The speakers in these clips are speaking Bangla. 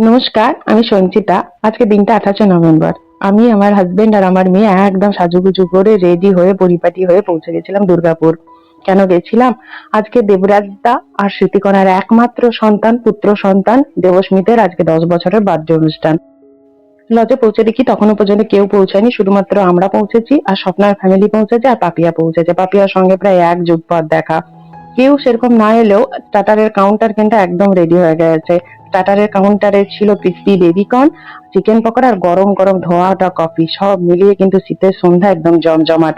নমস্কার, আমি সঞ্চিতা। আজকে দিনটা আঠাশে নভেম্বর। আমি, আমার হাজবেন্ড আর আমার মেয়ে একদম সাজুগুজু করে রেডি হয়ে, পরিপাটি হয়ে পৌঁছে গেছিলাম দুর্গাপুর। কেন গেছিলাম? আজকে দেবরাজদা আর স্মৃতিকণার একমাত্র সন্তান, পুত্র সন্তান, দেবস্মিতের আজকে দশ বছরের বার্থডে অনুষ্ঠান। লজে পৌঁছে দেখি, তখনও পর্যন্ত কেউ পৌঁছায়নি। শুধুমাত্র আমরা পৌঁছেছি আর স্বপ্নার ফ্যামিলি পৌঁছেছে আর পাপিয়া পৌঁছেছে। পাপিয়ার সঙ্গে প্রায় এক যুগ পর দেখা। কেউ সেরকম না এলেও টাটারের কাউন্টার কিন্তু একদম রেডি হয়ে গেছে। স্টার্টারের কাউন্টারে ছিল crispy baby corn chicken pakora আর গরম গরম ধোয়াটা কফি সব মিলিয়ে কিন্তু শীতের সন্ধ্যা একদম জমজমাট।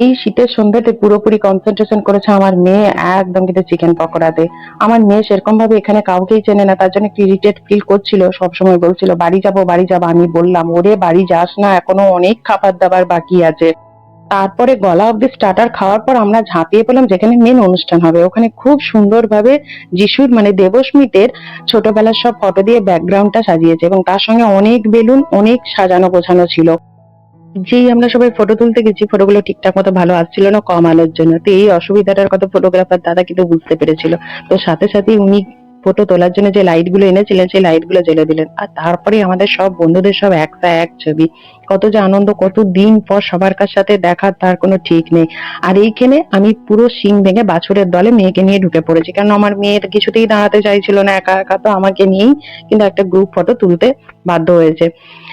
এই শীতের সন্ধ্যাতে পুরোপুরি কনসেন্ট্রেশন করেছে আমার মেয়ে একদম কিন্তু চিকেন পকোড়াতে। আমার মেয়ে সেরকম ভাবে এখানে কাউকেই চেনে না, তার জন্য একটু ইরিটেট ফিল করছিল, সবসময় বলছিল, বাড়ি যাব বাড়ি যাব। আমি বললাম, ওরে বাড়ি যাস না, এখনও অনেক খাবার দাবার বাকি আছে। তারপরে গলা অব্দি স্টার্টার খাওয়ার পর আমরা ঝাঁপিয়ে পেলাম যেখানে মেন অনুষ্ঠান হবে। ওখানে খুব সুন্দরভাবে যিশুর মানে দেবস্মিতের ছোটবেলার সব ফটো দিয়ে ব্যাকগ্রাউন্ডটা সাজিয়েছে এবং তার সঙ্গে অনেক বেলুন, অনেক সাজানো গোছানো ছিল। যেই আমরা সবাই ফটো তুলতে গেছি ফটোগুলো ঠিকঠাক মতো ভালো আসছিল না, কম আলোর জন্য। তো এই অসুবিধাটার কথা ফটোগ্রাফার দাদা কিন্তু বুঝতে পেরেছিল। তো সাথে সাথে উনি ফটো তোলার জন্য যে লাইটগুলো এনেছিলেন, সেই লাইটগুলো জ্বেলে দিলেন। আর তারপরে আমাদের সব বন্ধুদের সব একটা এক ছবি। কত যে আনন্দ, কত দিন পর সবার কার সাথে দেখা, তার কোনো ঠিক নেই। আর এইখানে আমি পুরো সিং ভেঙে বাছুরের দলে মেয়েকে নিয়ে ঢুকে পড়েছি। কারণ আমার মেয়ে কিছুতেই দাঁড়াতে চাইছিল না, একা একা তো আমাকে নিয়েই কিন্তু একটা গ্রুপ ফটো তুলতে বাধ্য হয়েছে।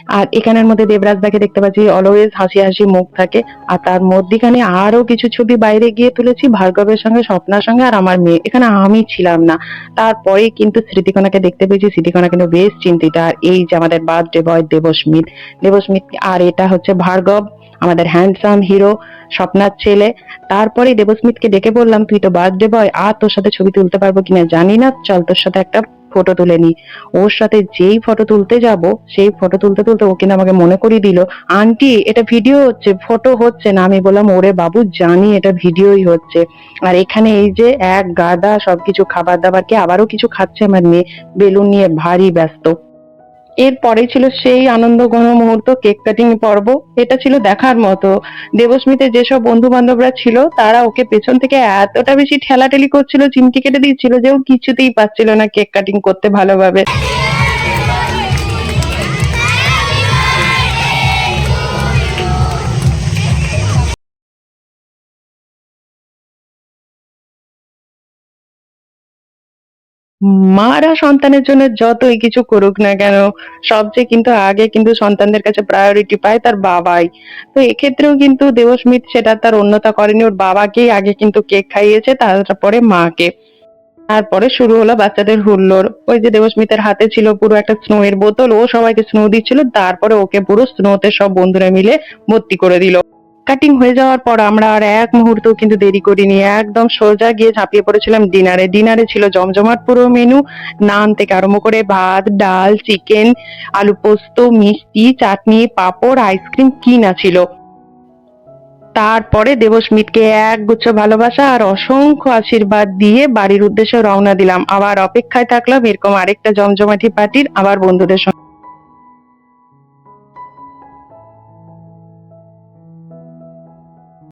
আর এখানের মধ্যে দেবরাজ দাকে দেখতে পাচ্ছি অলওয়েজ হাসি হাসি মুখ থাকে। আর তার মধ্যিখানে আরও কিছু ছবি বাইরে গিয়ে তুলেছি, ভার্গবের সঙ্গে, স্বপ্নার সঙ্গে, আর আমার মেয়ে। এখানে আমি ছিলাম না। তারপরে কিন্তু স্মৃতিকণাকে দেখতে পেয়েছি। স্মৃতিকণা কিন্তু বেশ চিন্তিত। আর এই যে আমাদের বার্থডে বয় দেবস্মিত দেবস্মিত আর এটা হচ্ছে ভার্গব, আমাদের হ্যান্ডসাম হিরো স্বপ্নার ছেলে। তারপরে দেবস্মিতকে ডেকে বললাম, তুই তো বার্থডে বয় আর তোর সাথে ছবি তুলতে পারব কিনা জানি না। চল তোর সাথে একটা ফটো তুলে নি। ওর সাথে যেই ফটো তুলতে যাব, সেই ফটো তুলতে তুলতে ও কিনা আমাকে মনে করিয়ে দিল, আন্টি, এটা ভিডিও হচ্ছে ফটো হচ্ছে না। আমি বললাম, ওরে বাবু, জানি এটা ভিডিওই হচ্ছে। আর এখানে এই যে এক গাদা সবকিছু খাবার দাবার কি আবারও কিছু খাচ্ছে আমার মেয়ে, বেলুন নিয়ে ভারী ব্যস্ত। এরপরে ছিল সেই আনন্দ ঘন মুহূর্ত, কেক কাটিং পর্ব। এটা ছিল দেখার মতো। দেবস্মিতের যেসব বন্ধু বান্ধবরা ছিল, তারা ওকে পেছন থেকে এতটা বেশি ঠেলাঠেলি করছিল, চিমটি কেটে দিচ্ছিল যে ও কিছুতেই পাচ্ছিল না কেক কাটিং করতে ভালোভাবে। মারা সন্তানের জন্য যতই কিছু করুক না কেন, সবচেয়ে কিন্তু আগে কিন্তু সন্তানদের কাছে প্রায়োরিটি পায় তার বাবাই। তো এক্ষেত্রেও কিন্তু দেবস্মিত সেটা তার অন্যতা করেনি, ওর বাবাকেই আগে কিন্তু কেক খাইয়েছে, তারপরে মাকে। তারপরে শুরু হলো বাচ্চাদের হুল্লোড়। ওই যে দেবস্মিতের হাতে ছিল পুরো একটা স্নো এর বোতল, ও সবাইকে স্নো দিচ্ছিল, তারপরে ওকে পুরো স্নোতে সব বন্ধুরা মিলে ভর্তি করে দিল। কাটিং হয়ে যাওয়ার পর আমরা আর এক মুহূর্ত কিন্তু দেরি করিনি। একদম সোজা গিয়ে ঝাঁপিয়ে পড়েছিলাম ডিনারে। ডিনারে ছিল জমজমাট পুরো মেনু নান থেকে আরম্ভ করে ভাত, ডাল চিকেন আলু পোস্ত, মিষ্টি, চাটনি, পাঁপড় আইসক্রিম কি না ছিল। তারপরে দেবস্মিতকে এক গুচ্ছ ভালোবাসা আর অসংখ্য আশীর্বাদ দিয়ে বাড়ির উদ্দেশ্যে রওনা দিলাম। আবার অপেক্ষায় থাকলাম এরকম আরেকটা জমজমাটি পার্টির আবার বন্ধুদের সঙ্গে।